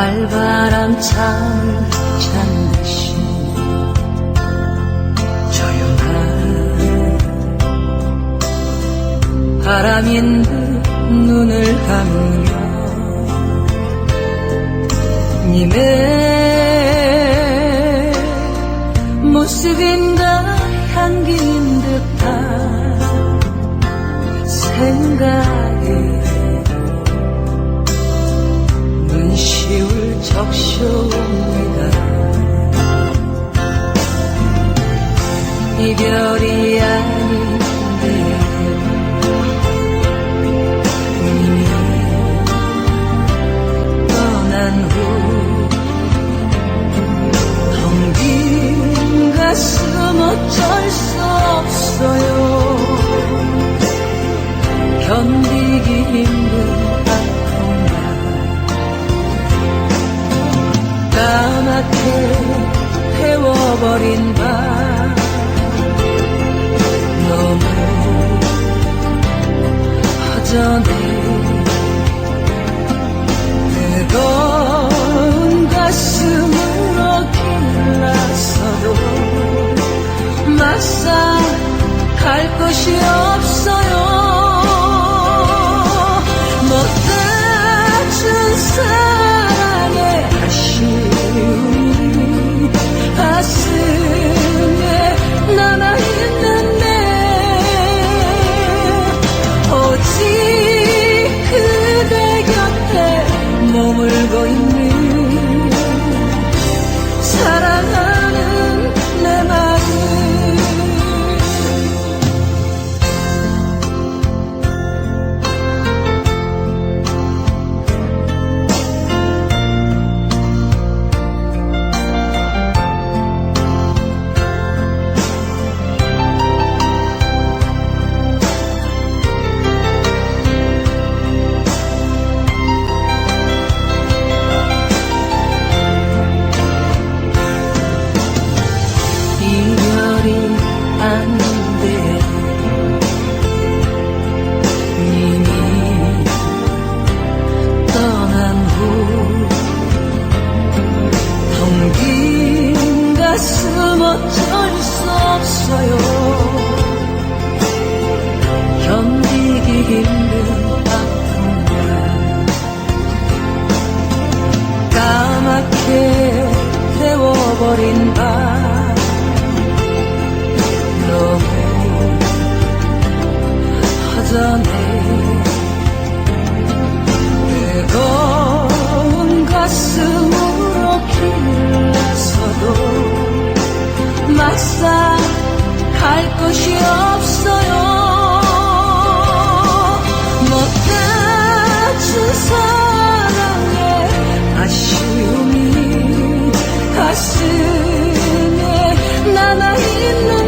알바람 찬찬 듯이 조용한 바람인 듯 눈을 감으며 님의 모습인가 향기인 듯한 생각. 힘든 아픔만 까맣게 태워버린 밤. 어쩔 수 없어요. 견디기 힘든 na na